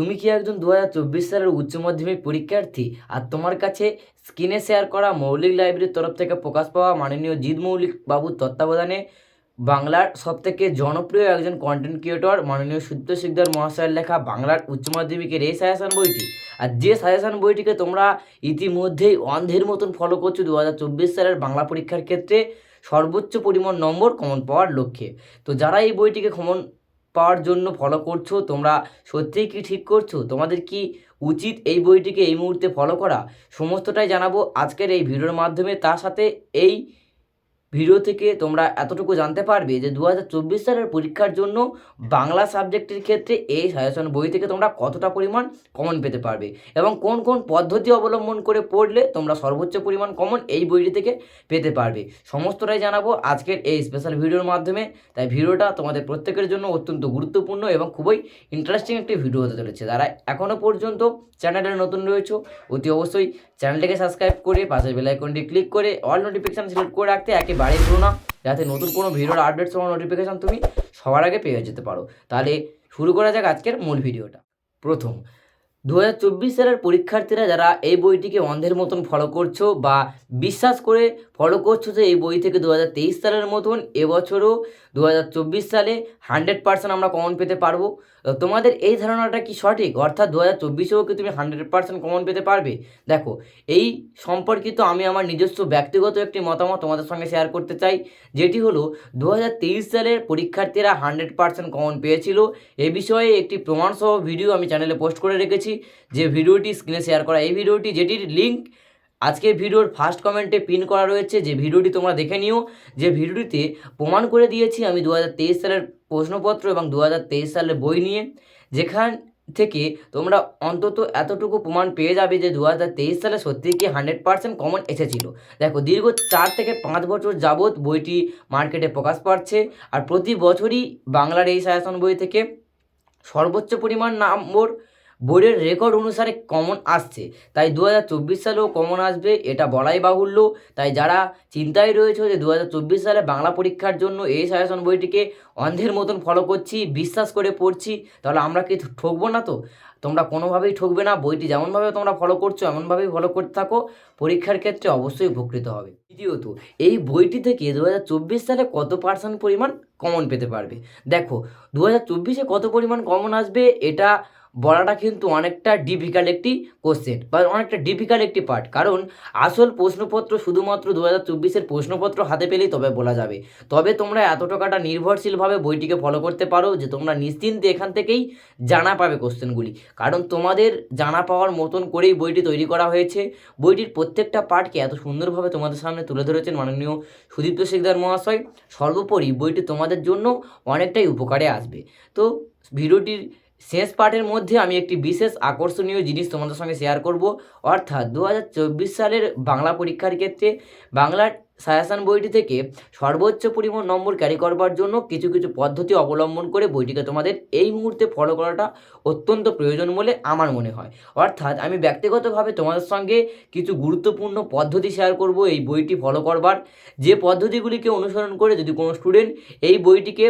তুমি কি একজন দু হাজার চব্বিশ সালের উচ্চ মাধ্যমিক পরীক্ষার্থী? আর তোমার কাছে স্ক্রিনে শেয়ার করা মৌলিক লাইব্রেরির তরফ থেকে প্রকাশ পাওয়া মাননীয় জিৎ মৌলিক বাবুর তত্ত্বাবধানে বাংলার সবথেকে জনপ্রিয় একজন কন্টেন্ট ক্রিয়েটর মাননীয় সূত্র শিকদার মহাশয়ের লেখা বাংলার উচ্চ মাধ্যমিকের এই সাজেশন বইটি। আর যে সাজেশন বইটিকে তোমরা ইতিমধ্যেই অন্ধের মতন ফলো করছ দু হাজার চব্বিশ সালের বাংলা পরীক্ষার ক্ষেত্রে, সর্বোচ্চ পরিমাণ নম্বর কমন পাওয়ার লক্ষ্যে। তো যারা এই বইটিকে কমন পাওয়ার জন্য ফলো করছ, তোমরা সত্যিই কি ঠিক করছ? তোমাদের কি উচিত এই বইটিকে এই মুহূর্তে ফলো করা? সমস্তটাই জানাব আজকের এই ভিডিওর মাধ্যমে। তার সাথে এই ভিডিও থেকে তোমরা এতটুকু জানতে পারবে যে দু হাজার চব্বিশ সালের পরীক্ষার জন্য বাংলা সাবজেক্টের ক্ষেত্রে এই সাজেশন বই থেকে তোমরা কতটা পরিমাণ কমন পেতে পারবে এবং কোন কোন পদ্ধতি অবলম্বন করে পড়লে তোমরা সর্বোচ্চ পরিমাণ কমন এই বইটি থেকে পেতে পারবে। সমস্তটাই জানাব আজকের এই স্পেশাল ভিডিওর মাধ্যমে। তাই ভিডিওটা তোমাদের প্রত্যেকের জন্য অত্যন্ত গুরুত্বপূর্ণ এবং খুবই ইন্টারেস্টিং একটি ভিডিও হতে চলেছে। যারা এখনও পর্যন্ত চ্যানেলে নতুন রয়েছে, অতি অবশ্যই চ্যানেলটিকে সাবস্ক্রাইব করে পাশের বেল আইকনটি ক্লিক করে অল নোটিফিকেশান সিলেক্ট করে রাখতে একেবারেই ভুলো না যাতে নতুন কোনো ভিডিওর আপডেট সময় নোটিফিকেশান তুমি সবার আগে পেয়ে যেতে পারো। তাহলে শুরু করা যাক আজকের মূল ভিডিওটা। প্রথম দু হাজার চব্বিশ সালের পরীক্ষার্থীরা যারা এই বইটিকে অন্ধের মতন ফলো করছ বা বিশ্বাস করে ফলো করছ যে এই বই থেকে দু হাজার তেইশ সালের মতন এবছরও দু হাজার চব্বিশ সালে হান্ড্রেড পার্সেন্ট আমরা কমন পেতে পারব তো তোমাদের এই ধারণাটা কি সঠিক? অর্থাৎ দু হাজার চব্বিশেও কি তুমি হান্ড্রেড পার্সেন্ট কমন পেতে পারবে? দেখো, এই সম্পর্কিত আমি আমার নিজস্ব ব্যক্তিগত একটি মতামত তোমাদের সঙ্গে শেয়ার করতে চাই, যেটি হলো দু হাজার তেইশ সালের পরীক্ষার্থীরা হান্ড্রেড পার্সেন্ট কমন পেয়েছিল। এ বিষয়ে একটি প্রমাণসহ ভিডিও আমি চ্যানেলে পোস্ট করে রেখেছি। যে ভিডিওটি স্ক্রিনে শেয়ার করা, এই ভিডিওটি যেটির লিঙ্ক আজকের ভিডিওর ফার্স্ট কমেন্টে পিন করা রয়েছে, যে ভিডিওটি তোমরা দেখে নিও। যে ভিডিওটিতে প্রমাণ করে দিয়েছি আমি দু হাজার তেইশ সালের প্রশ্নপত্র এবং দু হাজার তেইশ সালের বই নিয়ে, যেখান থেকে তোমরা অন্তত এতটুকু প্রমাণ পেয়ে যাবে যে দু হাজার তেইশ সালে সত্যিই কি হান্ড্রেড পার্সেন্ট কমন এসেছিল। দেখো, দীর্ঘ চার থেকে পাঁচ বছর যাবৎ বইটি মার্কেটে প্রকাশ পাচ্ছে, আর প্রতি বছরই বাংলার এই সাজেশন বই থেকে সর্বোচ্চ পরিমাণ নম্বর বোর্ডের রেকর্ড অনুসারে কমন আসছে। তাই দু হাজার চব্বিশ সালেও কমন আসবে, এটা বলাই বাহুল্য। তাই যারা চিন্তায় রয়েছে যে দু হাজার চব্বিশ সালে বাংলা পরীক্ষার জন্য এই সাজেশন বইটিকে অন্ধের মতন ফলো করছি, বিশ্বাস করে পড়ছি, তাহলে আমরা কি ঠকবো না তো? তোমরা কোনোভাবেই ঠকবে না, বইটি যেমনভাবে তোমরা ফলো করছ, এমনভাবেই ফলো করতে থাকো। পরীক্ষার ক্ষেত্রে অবশ্যই উপকৃত হবে। দ্বিতীয়ত, এই বইটি থেকে দু হাজার চব্বিশ সালে কত পার্সেন্ট পরিমাণ কমন পেতে পারবে? দেখো দু হাজার কত পরিমাণ কমন আসবে? এটা বলাটা কিন্তু অনেকটা ডিফিকাল্ট একটি কোশ্চেন বা অনেকটা ডিফিকাল্ট একটি পার্ট কারণ আসল প্রশ্নপত্র শুধুমাত্র দু হাজার চব্বিশের প্রশ্নপত্র হাতে পেলেই তবে বলা যাবে। তবে তোমরা এত টাকাটা নির্ভরশীলভাবে বইটিকে ফলো করতে পারো যে তোমরা নিশ্চিন্তে এখান থেকেই জানা পাবে কোশ্চেনগুলি কারণ তোমাদের জানা পাওয়ার মতন করেই বইটি তৈরি করা হয়েছে। বইটির প্রত্যেকটা পার্টকে এত সুন্দরভাবে তোমাদের সামনে তুলে ধরেছেন মাননীয় সুদীপ্ত শিকদার মহাশয়। সর্বোপরি বইটি তোমাদের জন্য অনেকটাই উপকারে আসবে। তো ভিডিওটির শেষ পার্টের মধ্যে আমি একটি বিশেষ আকর্ষণীয় জিনিস তোমাদের সঙ্গে শেয়ার করব। অর্থাৎ দু হাজার চব্বিশ সালের বাংলা পরীক্ষার ক্ষেত্রে বাংলার সায়াসান বইটি থেকে সর্বোচ্চ পরিমাণ নম্বর ক্যারি করবার জন্য কিছু কিছু পদ্ধতি অবলম্বন করে বইটিকে তোমাদের এই মুহূর্তে ফলো করাটা অত্যন্ত প্রয়োজন বলে আমার মনে হয়। অর্থাৎ আমি ব্যক্তিগতভাবে তোমাদের সঙ্গে কিছু গুরুত্বপূর্ণ পদ্ধতি শেয়ার করব এই বইটি ফলো করবার। যে পদ্ধতিগুলিকে অনুসরণ করে যদি কোনো স্টুডেন্ট এই বইটিকে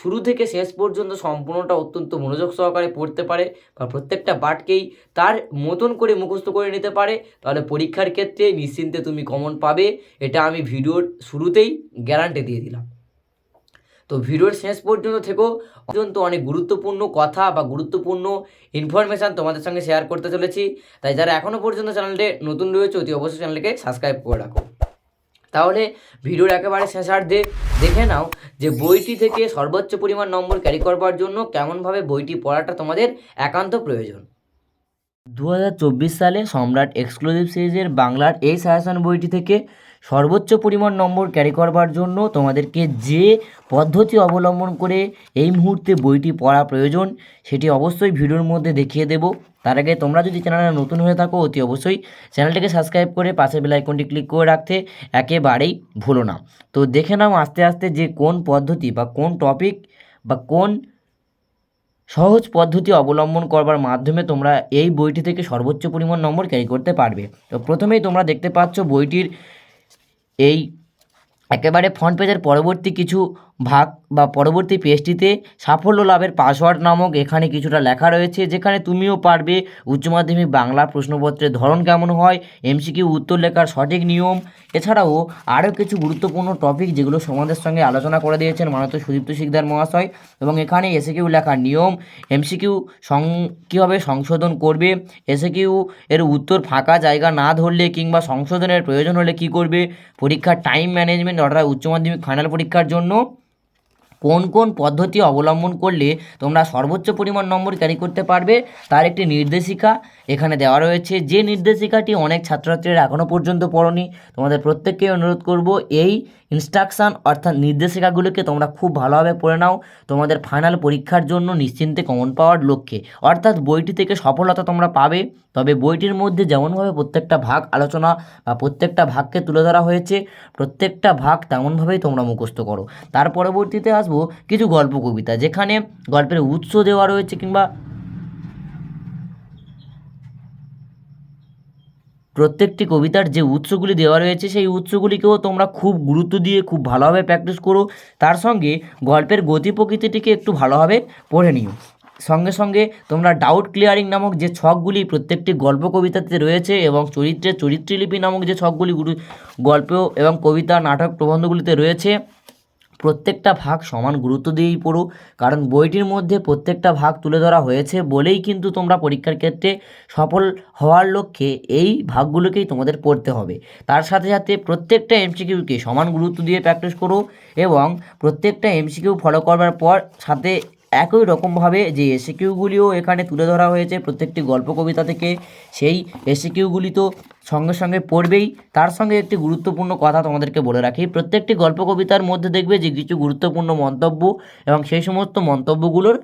শুরু থেকে শেষ পর্যন্ত সম্পূর্ণটা অত্যন্ত মনোযোগ সহকারে পড়তে পারে বা প্রত্যেকটা পাঠকেই তার মতন করে মুখস্থ করে নিতে পারে, তাহলে পরীক্ষার ক্ষেত্রে নিশ্চিন্তে তুমি কমন পাবে। এটা আমি ভিডিওর শুরুতেই গ্যারান্টি দিয়ে দিলাম। তো ভিডিওর শেষ পর্যন্ত থেকেও অত্যন্ত অনেক গুরুত্বপূর্ণ কথা বা গুরুত্বপূর্ণ ইনফরমেশান তোমাদের সঙ্গে শেয়ার করতে চলেছি। তাই যারা এখনও পর্যন্ত চ্যানেলটি নতুন রয়েছে, অতি অবশ্যই চ্যানেলকে সাবস্ক্রাইব করে রাখো। তাহলে ভিডিওর একেবারে শেষার্ধে দেখে নাও যে বইটি থেকে সর্বোচ্চ পরিমাণ নম্বর ক্যারি করবার জন্য কেমনভাবে বইটি পড়াটা তোমাদের একান্ত প্রয়োজন। দু হাজার চব্বিশ সালে সম্রাট এক্সক্লুসিভ সিরিজের বাংলার এই সাজেশন বইটি থেকে সর্বোচ্চ পরিমাণ নম্বর ক্যারি করবার জন্য তোমাদেরকে যে পদ্ধতি অবলম্বন করে এই মুহূর্তে বইটি পড়া প্রয়োজন, সেটি অবশ্যই ভিডিওর মধ্যে দেখিয়ে দেব। তার আগে তোমরা যদি চ্যানেলে নতুন হয়ে থাকো, অতি অবশ্যই চ্যানেলটিকে সাবস্ক্রাইব করে পাশের বেল আইকনটি ক্লিক করে রাখতে একেবারেই ভুলো না। তো দেখে নাও আস্তে আস্তে যে কোন পদ্ধতি বা কোন টপিক বা কোন সহজ পদ্ধতি অবলম্বন করবার মাধ্যমে তোমরা এই বইটি থেকে সর্বোচ্চ পরিমাণ নম্বর ক্যারি করতে পারবে। তো প্রথমেই তোমরা দেখতে পাচ্ছ বইটির এই একেবারে ফ্রন্ট পেজের পরবর্তী কিছু ভাগ বা পরবর্তী পেজটিতে সাফল্য লাভের পাসওয়ার্ড নামক এখানে কিছুটা লেখা রয়েছে, যেখানে তুমিও পারবে উচ্চ মাধ্যমিক বাংলা প্রশ্নপত্রের ধরন কেমন হয় এমসিকিউ উত্তর লেখার সঠিক নিয়ম, এছাড়াও আরও কিছু গুরুত্বপূর্ণ টপিক যেগুলো সমাজের সঙ্গে আলোচনা করে দিয়েছেন মাননীয় সুদীপ্ত শিকদার মহাশয়, এবং এখানে এসে কিউ লেখার নিয়ম এমসিকিউ সং, কীভাবে সংশোধন করবে এসে কিউ এর উত্তর ফাঁকা জায়গা না ধরলে কিংবা সংশোধনের প্রয়োজন হলে কী করবে, পরীক্ষার টাইম ম্যানেজমেন্ট অর্থাৎ উচ্চ মাধ্যমিক ফাইনাল পরীক্ষার জন্য কোন কোন পদ্ধতি অবলম্বন করলে তোমরা সর্বোচ্চ পরিমাণ নম্বর ক্যারি করতে পারবে, তার একটি নির্দেশিকা এখানে দেওয়া রয়েছে। যে নির্দেশিকাটি অনেক ছাত্রছাত্রীরা এখনও পর্যন্ত পড়নি, তোমাদের প্রত্যেককে অনুরোধ করব, এই ইনস্ট্রাকশান অর্থাৎ নির্দেশিকাগুলোকে তোমরা খুব ভালোভাবে পড়ে নাও। তোমাদের ফাইনাল পরীক্ষার জন্য নিশ্চিন্তে কমন পাওয়ার লক্ষ্যে। অর্থাৎ বইটি থেকে সফলতা তোমরা পাবে। তবে বইটির মধ্যে যেমনভাবে প্রত্যেকটা ভাগ আলোচনা বা প্রত্যেকটা ভাগকে তুলে ধরা হয়েছে, প্রত্যেকটা ভাগ তেমনভাবেই তোমরা মুখস্থ করো। তার পরবর্তীতে আসব কিছু গল্প কবিতা, যেখানে গল্পের উৎস দেওয়া রয়েছে কিংবা প্রত্যেকটি কবিতার যে উৎসগুলি দেওয়া রয়েছে, সেই উৎসগুলিকেও তোমরা খুব গুরুত্ব দিয়ে খুব ভালোভাবে প্র্যাকটিস করো। তার সঙ্গে গল্পের গতি প্রকৃতিটিকে একটু ভালোভাবে পড়ে নিও। সঙ্গে সঙ্গে তোমরা ডাউট ক্লিয়ারিং নামক যে ছকগুলি প্রত্যেকটি গল্প কবিতাতে রয়েছে এবং চরিত্রের চরিত্রলিপি নামক যে ছকগুলি গুরু- গল্প এবং কবিতা নাটক প্রবন্ধগুলিতে রয়েছে, প্রত্যেকটা ভাগ সমান গুরুত্ব দিয়েই পড়ো কারণ বইটির মধ্যে প্রত্যেকটা ভাগ তুলে ধরা হয়েছে বলেই কিন্তু তোমরা পরীক্ষার ক্ষেত্রে সফল হওয়ার লক্ষ্যে এই ভাগগুলোকেই তোমাদের পড়তে হবে। তার সাথে সাথে প্রত্যেকটা এমসিকিউকে সমান গুরুত্ব দিয়ে প্র্যাকটিস করো এবং প্রত্যেকটা এমসিকিউ ফলো করবার পর সাথে একই রকমভাবে যে এসিকিউগুলিও এখানে তুলে ধরা হয়েছে প্রত্যেকটি গল্প কবিতা থেকে, সেই এসিকিউগুলি তো সঙ্গে সঙ্গে পড়বেই। তার সঙ্গে একটি গুরুত্বপূর্ণ কথা তোমাদেরকে বলে রাখি, প্রত্যেকটি গল্প কবিতার মধ্যে দেখবে যে কিছু গুরুত্বপূর্ণ মন্তব্য এবং সেই সমস্ত মন্তব্যগুলোর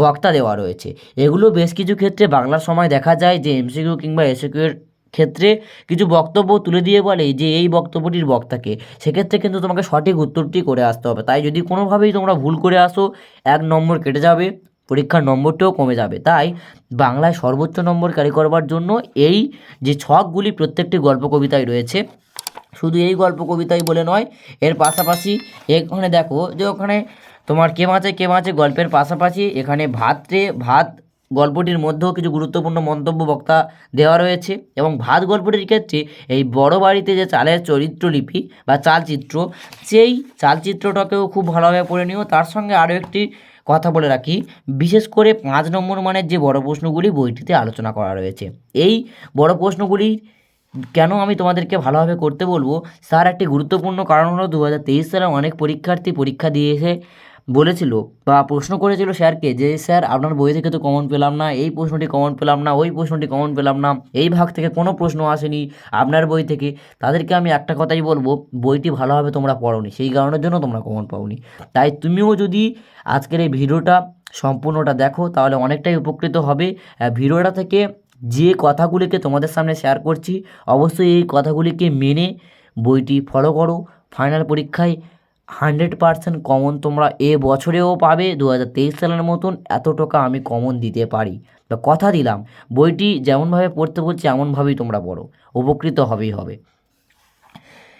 বক্তা দেওয়া রয়েছে। এগুলো বেশ কিছু ক্ষেত্রে বাংলার সময় দেখা যায় যে এমসিকিউ কিংবা এসিকিউ এর ক্ষেত্রে কিছু বক্তব্য তুলে দিয়ে বলে যে এই বক্তব্যটির বক্তাকে, সেক্ষেত্রে কিন্তু তোমাকে সঠিক উত্তরটি করে আসতে হবে। তাই যদি কোনোভাবেই তোমরা ভুল করে আসো, এক নম্বর কেটে যাবে, পরীক্ষার নম্বরটাও কমে যাবে। তাই বাংলায় সর্বোচ্চ নম্বর ক্যারি করবার জন্য এই যে ছকগুলি প্রত্যেকটি গল্প কবিতায় রয়েছে, শুধু এই গল্প কবিতাই বলে নয়, এর পাশাপাশি এখানে দেখো যে ওখানে তোমার কে মাছে কে মাছে গল্পের পাশাপাশি এখানে ভাত রে, ভাত গল্পটির মধ্যেও কিছু গুরুত্বপূর্ণ মন্তব্য বক্তা দেওয়া রয়েছে এবং ভাত গল্পটির ক্ষেত্রে এই বড় বাড়িতে যে চালের চরিত্রলিপি বা চালচিত্র, সেই চালচিত্রটাকেও খুব ভালোভাবে পড়ে নিও। তার সঙ্গে আরও একটি কথা বলে রাখি, বিশেষ করে পাঁচ নম্বর মানের যে বড় প্রশ্নগুলি বইটিতে আলোচনা করা রয়েছে। এই বড় প্রশ্নগুলি কেন আমি তোমাদেরকে ভালোভাবে করতে বলব? স্যার একটি গুরুত্বপূর্ণ কারণ হলো দু হাজার তেইশ সালে অনেক পরীক্ষার্থী পরীক্ষা দিয়ে এসে বলেছিল বা প্রশ্ন করেছিল স্যারকে যে, স্যার, আপনার বই থেকে তো কমন পেলাম না, এই প্রশ্নটি কমন পেলাম না, ওই প্রশ্নটি কমন পেলাম না, এই ভাগ থেকে কোনো প্রশ্ন আসেনি আপনার বই থেকে। তাদেরকে আমি একটা কথাই বলব, বইটি ভালোভাবে তোমরা পড়োনি, সেই কারণের জন্য তোমরা কমন পাওনি। তাই তুমিও যদি আজকের এই ভিডিওটা সম্পূর্ণটা দেখো, তাহলে অনেকটাই উপকৃত হবে। ভিডিওটা থেকে যে কথাগুলিকে তোমাদের সামনে শেয়ার করছি, অবশ্যই এই কথাগুলিকে মেনে বইটি ফলো করো। ফাইনাল পরীক্ষায় হান্ড্রেড পারসেন্ট কমন তোমরা এ বছরেও পাবে। দু হাজার তেইশ সালের মতন এত টাকা আমি কমন দিতে পারি। বা কথা দিলাম, বইটি যেমনভাবে পড়তে বলছি, এমনভাবেই তোমরা পড়ো। উপকৃত হবেই হবে।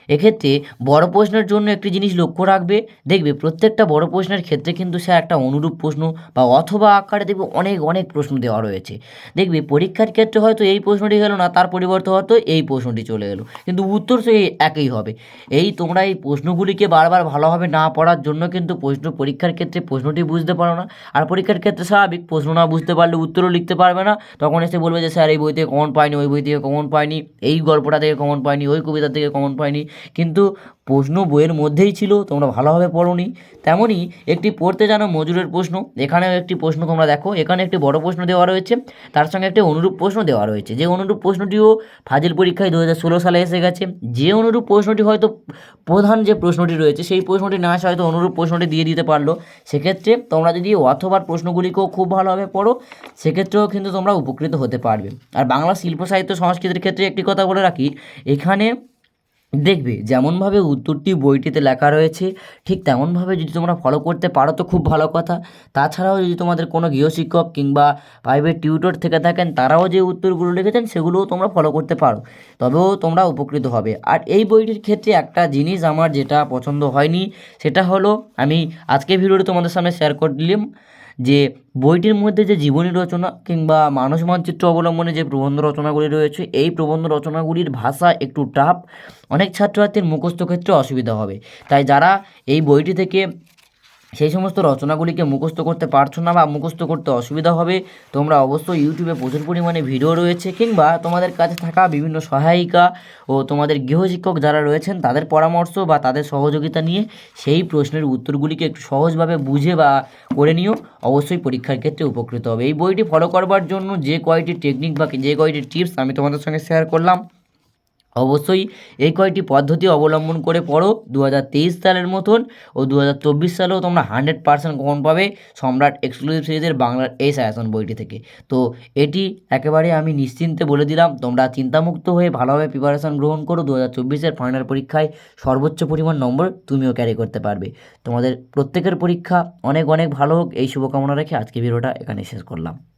এক্ষেত্রে বড় প্রশ্নের জন্য একটি জিনিস লক্ষ্য রাখবে। দেখবে প্রত্যেকটা বড় প্রশ্নের ক্ষেত্রে কিন্তু স্যার একটা অনুরূপ প্রশ্ন বা অথবা আকারে দেখবে অনেক অনেক প্রশ্ন দেওয়া রয়েছে। দেখবে পরীক্ষার ক্ষেত্রে হয়তো এই প্রশ্নটি গেলো না, তার পরিবর্তে হয়তো এই প্রশ্নটি চলে এলো কিন্তু উত্তর সেই একই হবে। এই তোমরা এই প্রশ্নগুলিকে বারবার ভালোভাবে না পড়ার জন্য কিন্তু প্রশ্ন, পরীক্ষার ক্ষেত্রে প্রশ্নটি বুঝতে পারো না। আর পরীক্ষার ক্ষেত্রে স্বাভাবিক প্রশ্ন না বুঝতে পারলে উত্তরও লিখতে পারবে না। তখন এসে বলবে যে, স্যার, এই বই থেকে কমন পাইনি, ওই বই থেকে কমন পাইনি, এই গল্পটা থেকে কমন পাইনি, ওই কবিতা থেকে কমন পাইনি কিন্তু প্রশ্ন বইয়ের মধ্যেই ছিল, তোমরা ভালোভাবে পড়োনি। তেমনই একটি পড়তে জানো মজুরের প্রশ্ন, এখানেও একটি প্রশ্ন তোমরা দেখো, এখানে একটি বড় প্রশ্ন দেওয়া রয়েছে, তার সঙ্গে একটি অনুরূপ প্রশ্ন দেওয়া রয়েছে। যে অনুরূপ প্রশ্নটিও ফাজিল পরীক্ষায় দু হাজার ষোলো সালে এসে গেছে, যে অনুরূপ প্রশ্নটি হয়তো প্রধান যে প্রশ্নটি রয়েছে, সেই প্রশ্নটি না আসে হয়তো অনুরূপ প্রশ্নটি দিয়ে দিতে পারল। সেক্ষেত্রে তোমরা যদি অথবার প্রশ্নগুলিকেও খুব ভালোভাবে পড়ো, সেক্ষেত্রেও কিন্তু তোমরা উপকৃত হতে পারবে। আর বাংলা শিল্প সাহিত্য সংস্কৃতির ক্ষেত্রে একটি কথা বলে রাখি, এখানে দেখবে যেমনভাবে উত্তরটি বইটিতে লেখা রয়েছে, ঠিক তেমনভাবে যদি তোমরা ফলো করতে পারো তো খুব ভালো কথা। তাছাড়াও যদি তোমাদের কোনো গৃহশিক্ষক কিংবা প্রাইভেট টিউটর থেকে থাকেন, তারাও যে উত্তরগুলো লিখেছেন সেগুলোও তোমরা ফলো করতে পারো, তবেও তোমরা উপকৃত হবে। আর এই বইটির ক্ষেত্রে একটা জিনিস আমার যেটা পছন্দ হয়নি, সেটা হলো আমি আজকে ভিডিওটি তোমাদের সামনে শেয়ার করে দিলাম যে বইটির মধ্যে যে জীবনী রচনা কিংবা মানস মানচিত্র অবলম্বনে যে প্রবন্ধ রচনাগুলি রয়েছে, এই প্রবন্ধ রচনাগুলির ভাষা একটু টাফ অনেক ছাত্রছাত্রীর মুখস্থ ক্ষেত্রে অসুবিধা হবে। তাই যারা এই বইটি থেকে সেই সমস্ত রচনাগুলিকে মুখস্থ করতে পারছ না বা মুখস্থ করতে অসুবিধা হবে, তোমরা অবশ্যই ইউটিউবে প্রচুর পরিমাণে ভিডিও রয়েছে কিংবা তোমাদের কাছে থাকা বিভিন্ন সহায়িকা ও তোমাদের গৃহশিক্ষক যারা রয়েছেন, তাদের পরামর্শ বা তাদের সহযোগিতা নিয়ে সেই প্রশ্নের উত্তরগুলিকে একটু সহজভাবে বুঝে বা করে নিও। অবশ্যই পরীক্ষার ক্ষেত্রে উপকৃত হবে। এই বইটি ফলো করবার জন্য যে কয়টি টেকনিক বা যে কয়টি টিপস আমি তোমাদের সঙ্গে শেয়ার করলাম অবশ্যই এই কয়টি পদ্ধতি অবলম্বন করে পড়ো। দু হাজার তেইশ সালের মতন ও দু হাজার চব্বিশ সালেও তোমরা হান্ড্রেড পার্সেন্ট কমন পাবে সম্রাট এক্সক্লুসিভ সিরিজের বাংলার এই সায়াসন বইটি থেকে। তো এটি একেবারে আমি নিশ্চিন্তে বলে দিলাম, তোমরা চিন্তামুক্ত হয়ে ভালোভাবে প্রিপারেশন গ্রহণ করো। দু হাজার চব্বিশের ফাইনাল পরীক্ষায় সর্বোচ্চ পরিমাণ নম্বর তুমিও ক্যারি করতে পারবে। তোমাদের প্রত্যেকের পরীক্ষা অনেক অনেক ভালো হোক, এই শুভকামনা রেখে আজকে ভিডিওটা এখানে শেষ করলাম।